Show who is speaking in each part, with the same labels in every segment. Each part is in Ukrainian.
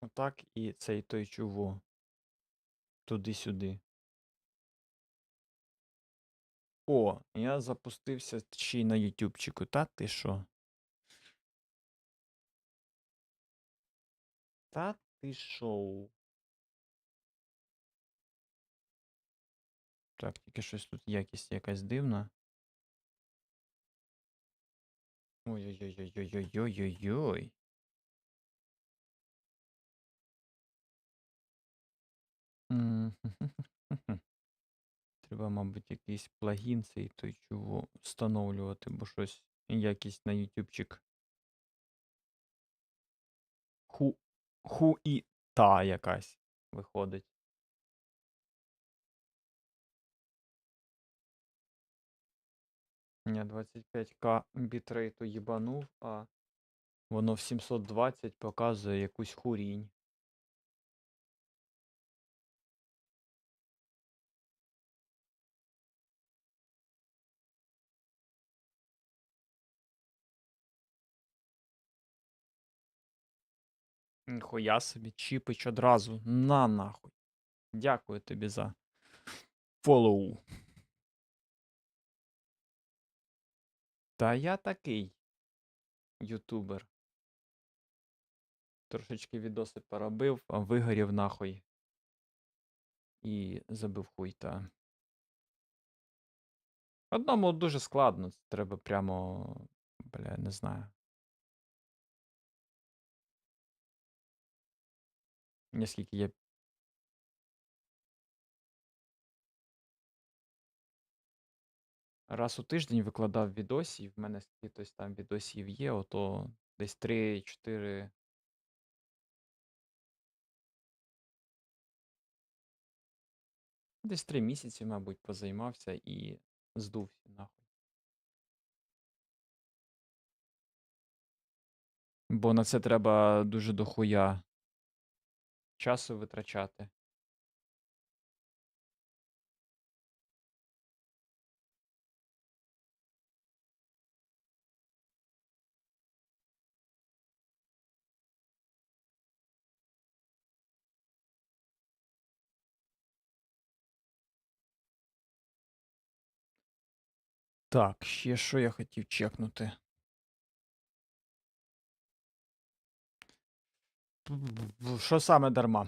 Speaker 1: Отак і цей той чуво. Туди-сюди. О, я запустився ще й на ютубчику. Та ти що? Та ти шоу. Так, тільки щось тут якість якась дивна. Ой-ой-ой-ой-ой-ой-ой-ой. Треба, мабуть, якийсь плагін цей той чого встановлювати, бо щось якість на ютубчик. Ху, ху і та якась виходить. Я 25к бітрейту їбанув, а воно в 720 показує якусь хурінь. Ніхуя собі, чіпич одразу. На нахуй. Дякую тобі за фоллоу. Та я такий ютубер. Трошечки відоси поробив, вигорів нахуй. І забив хуй та. Одному дуже складно, треба прямо. Бля, не знаю. Наскільки я раз у тиждень викладав відосів, в мене скільки там відосів є, ото десь 3-4. Десь 3 місяці, мабуть, позаймався і здувся нахуй. Бо на це треба дуже дохуя часу витрачати. Так, ще що я хотів чекнути. Що саме дарма?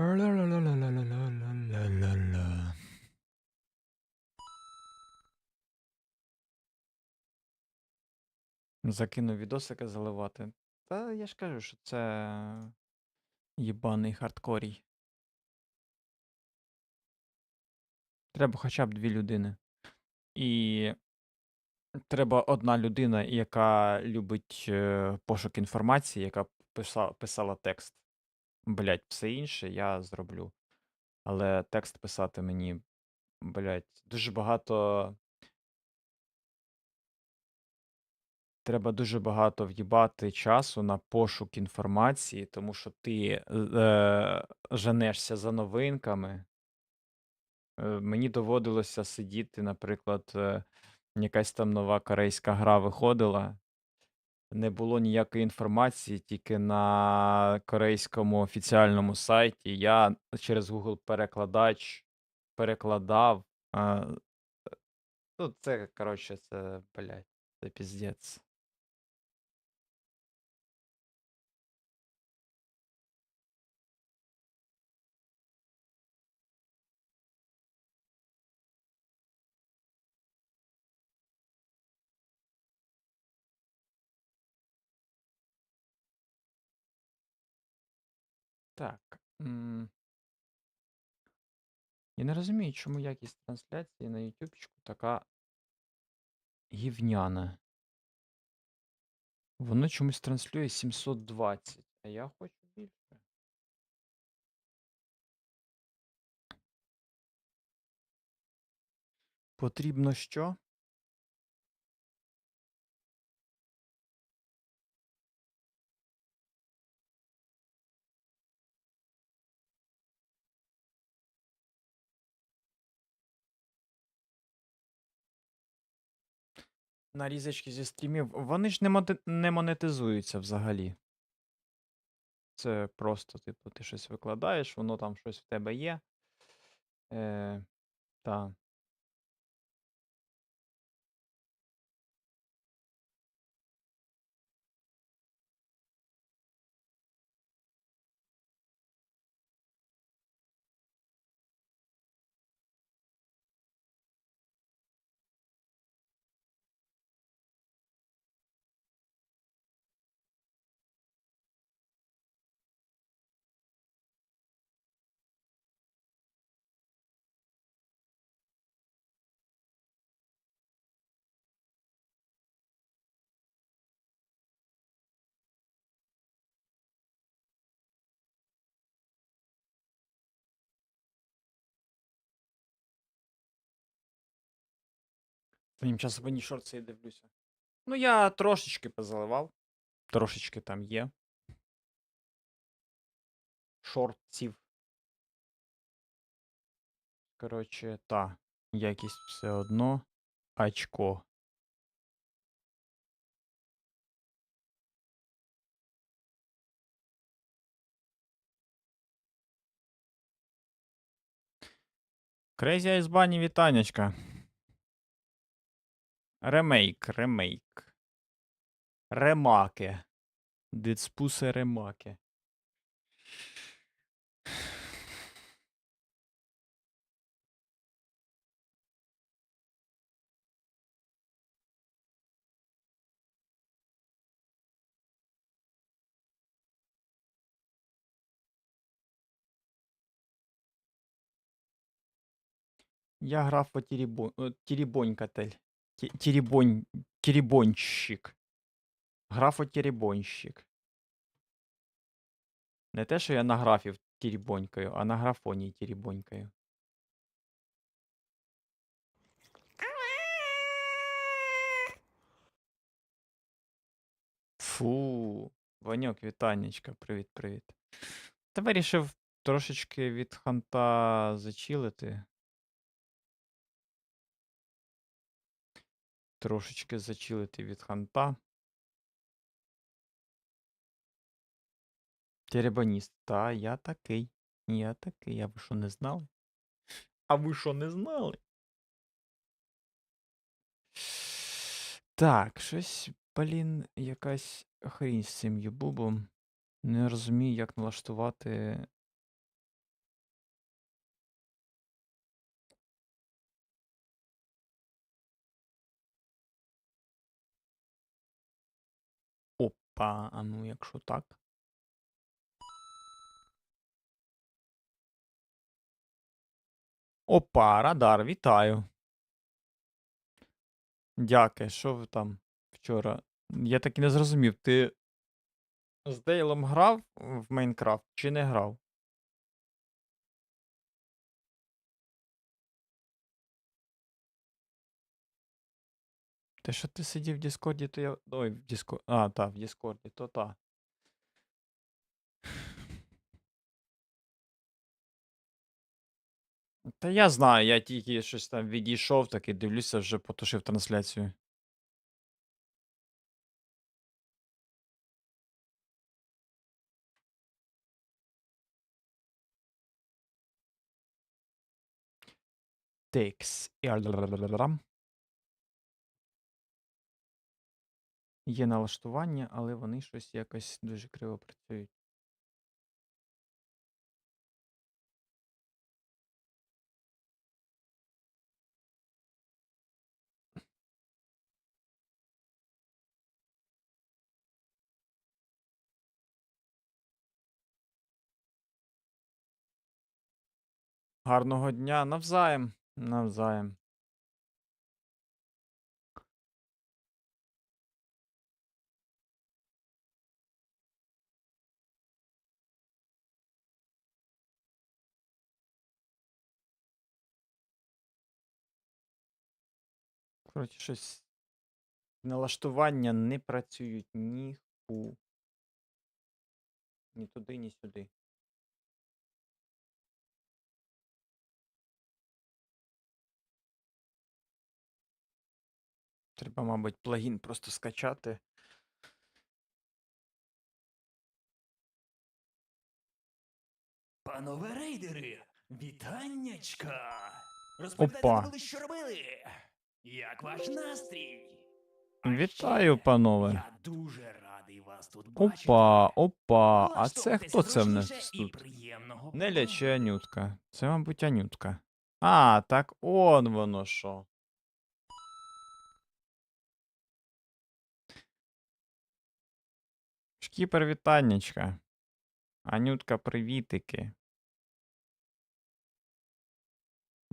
Speaker 1: Ла-ла-ла-ла-ла-ла-ла-ла-ла. Закинув відосика заливати. Та я ж кажу, що це єбаний хардкорій. Треба хоча б дві людини. І треба одна людина, яка любить е, пошук інформації, яка писала, писала текст. Блять, все інше я зроблю. Але текст писати мені, блять, дуже багато. Треба дуже багато в'їбати часу на пошук інформації, тому що ти е, женешся за новинками. Е, Мені доводилося сидіти, наприклад, е, якась там нова корейська гра виходила. Не було ніякої інформації, тільки на корейському офіціальному сайті. Я через Google перекладач перекладав. е, Ну, це, коротше, це, блядь, це піздець. Так. Я не розумію, чому якість трансляції на ютубчику така гівняна. Воно чомусь транслює 720, а я хочу більше. Потрібно що? Нарізочки зі стрімів, вони ж не, моти- не монетизуються взагалі. Це просто, типу, ти щось викладаєш, воно там щось в тебе є. Е, та. Тим часом мені шорти дивлюся. Ну, я трошечки позаливав. Трошечки там є. Шортів. Коротше, та. Якість все одно. Очко. Ice Bunny, вітанечка. Ремейк, ремейк. Ремаке. Дицпусе ремаке. Я грав по о, тірібонькатель. Ті- Тірібонь... Тірібонщик. Графо. Не те, що я на графі тірібонькаю, а на графоні тірібонькаю. Фу. Ваньок, вітанечка, привіт, привіт. Та вирішив трошечки від ханта зачилити. Трошечки зачилити від ханта. Теребаніст. Та, я такий. Я такий. А ви що не знали? А ви що не знали? Так, щось, блін, якась хрінь з цим юбубом. Не розумію, як налаштувати. Опа, а ну якщо так. Опа, радар, вітаю. Дякую, що ви там вчора? Я так і не зрозумів, ти з Дейлом грав в Майнкрафт чи не грав? Те, що ти сидів в Діскорді, то я. Ой, в Діскорді. А, так, в Діскорді, то та. Та я знаю, я тільки щось там відійшов, так і дивлюся, вже потушив трансляцію. Текс. Є налаштування, але вони щось якось дуже криво працюють. Гарного дня навзаєм. Навзаєм. Коротше, щось. Налаштування не працюють ні ху. Ні туди, ні сюди. Треба, мабуть, плагін просто скачати.
Speaker 2: Панове рейдери, вітаннячка! Розповідайте,
Speaker 1: Опа.
Speaker 2: де що робили? Як ваш настрій?
Speaker 1: Вітаю, панове.
Speaker 2: Я дуже радий вас тут бачити.
Speaker 1: Опа, опа. А це хто це в нас тут? Неля чи. Анютка? Це, мабуть, Анютка. А, так он воно що. Шкіпер вітаннячка. Анютка, привітики.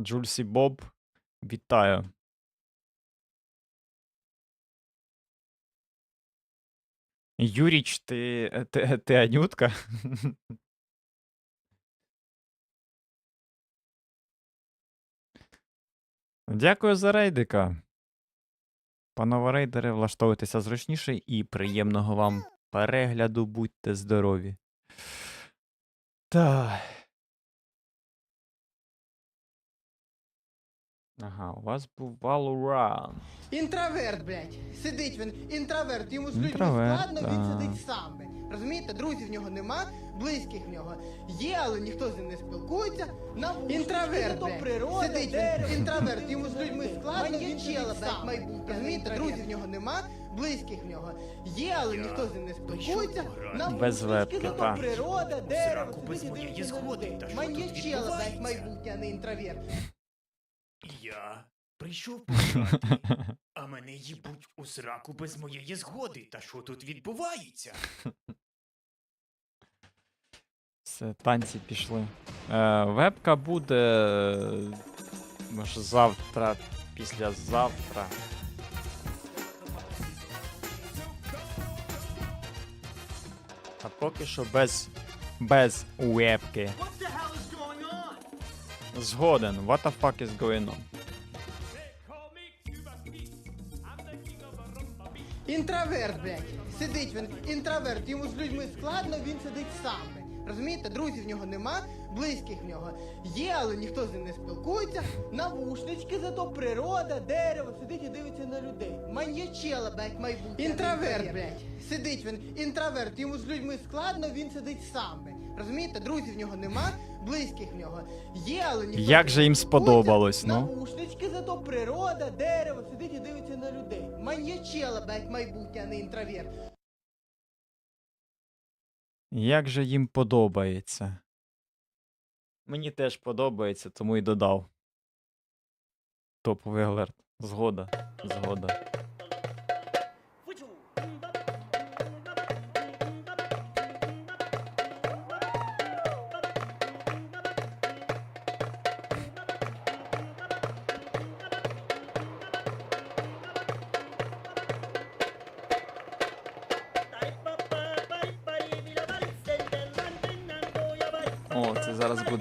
Speaker 1: Джульсі Боб, вітаю. Юріч, ти, е, ти, ти Анютка? Дякую за рейдика. Панове рейдери, влаштовуйтеся зручніше і приємного вам перегляду, будьте здорові. Так. Ага, у вас був Valorant.
Speaker 3: Інтроверт, блядь. Сидить він, інтроверт, йому з людьми
Speaker 1: Інтроверт,
Speaker 3: складно, він сидить сам. блядь. Розумієте, друзів в нього нема, близьких в нього є, але ніхто з ним не спілкується. На інтроверт,
Speaker 4: то
Speaker 3: блядь. Сидить він, інтроверт, йому з людьми складно, він сидить сам.
Speaker 4: майбутнє,
Speaker 3: Розумієте, друзів в нього нема, близьких в нього є, але ніхто з ним не спілкується.
Speaker 2: пограти.
Speaker 3: На
Speaker 1: Без вебки, та.
Speaker 3: природа, дерево,
Speaker 2: Сраку без
Speaker 3: і
Speaker 2: моєї
Speaker 3: дивиться на
Speaker 2: згоди,
Speaker 3: людей.
Speaker 2: та що тут
Speaker 3: Маньячела, блядь,
Speaker 2: відбувається?
Speaker 3: майбутнє, а не інтроверт.
Speaker 2: Я прийшов пограти, а мене їбуть у сраку без моєї згоди. Та що тут відбувається?
Speaker 1: Все, танці пішли. Е, вебка буде. Може завтра, післязавтра. А поки що без. без вебки. Згоден. What the fuck is going on?
Speaker 3: Інтроверт, блядь. Сидить він, інтроверт, йому з людьми складно, він сидить сам. блядь. Розумієте, друзів в нього нема, близьких в нього є, але ніхто з ним не спілкується. Навушнички, зато природа, дерево, сидить і дивиться на людей. Маньячела, блядь, майбутнє. Інтроверт, блядь. Сидить він, інтроверт, йому з людьми складно, він сидить сам. блядь. Розумієте, друзів в нього нема, близьких в нього є, але ніхто
Speaker 1: Як же їм сподобалось, ну?
Speaker 3: Навушнички, зато природа, дерево, сидить і дивиться на людей. Маньячела, блядь, майбутнє, а не інтроверт.
Speaker 1: Як же їм подобається? Мені теж подобається, тому і додав. Топовий алерт. Згода. Згода.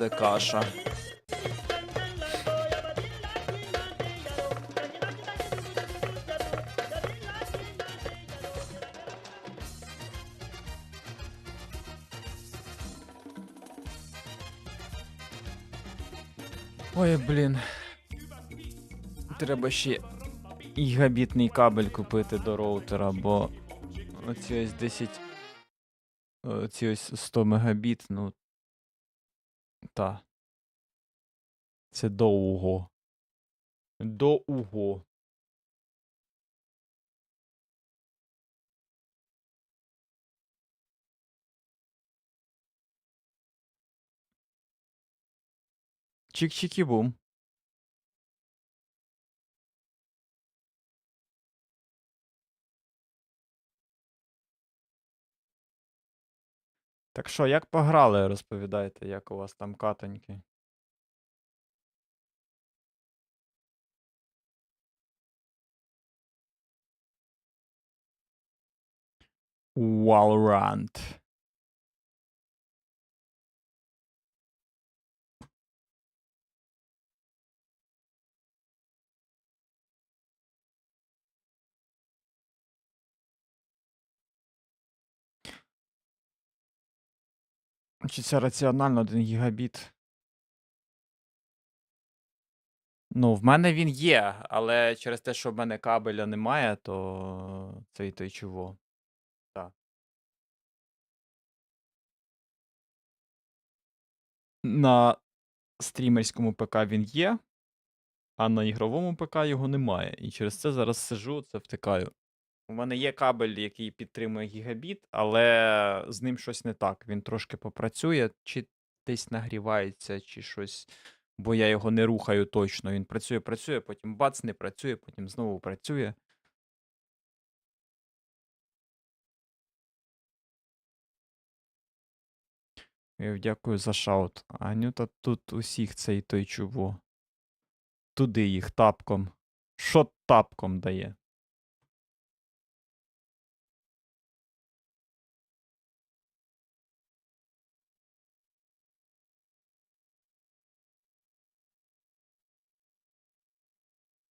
Speaker 1: Буде каша. Ой, блін. Треба ще гігабітний кабель купити до роутера, бо оці ось 10. Оці ось 100 мегабіт, ну. Та. Це довго. Довго. Чик-чики-бум. Так що, як пограли, розповідайте, як у вас там катоньки? Valorant. Чи це раціонально 1 гігабіт? Ну, в мене він є, але через те, що в мене кабеля немає, то це і то чого. Так. На стрімерському ПК він є, а на ігровому ПК його немає. І через це зараз сижу, це втикаю. У мене є кабель, який підтримує гігабіт, але з ним щось не так. Він трошки попрацює, чи десь нагрівається, чи щось. Бо я його не рухаю точно. Він працює, працює, потім бац, не працює, потім знову працює. Дякую за шаут. Анюта тут усіх цей той чого. Туди їх тапком. Що тапком дає?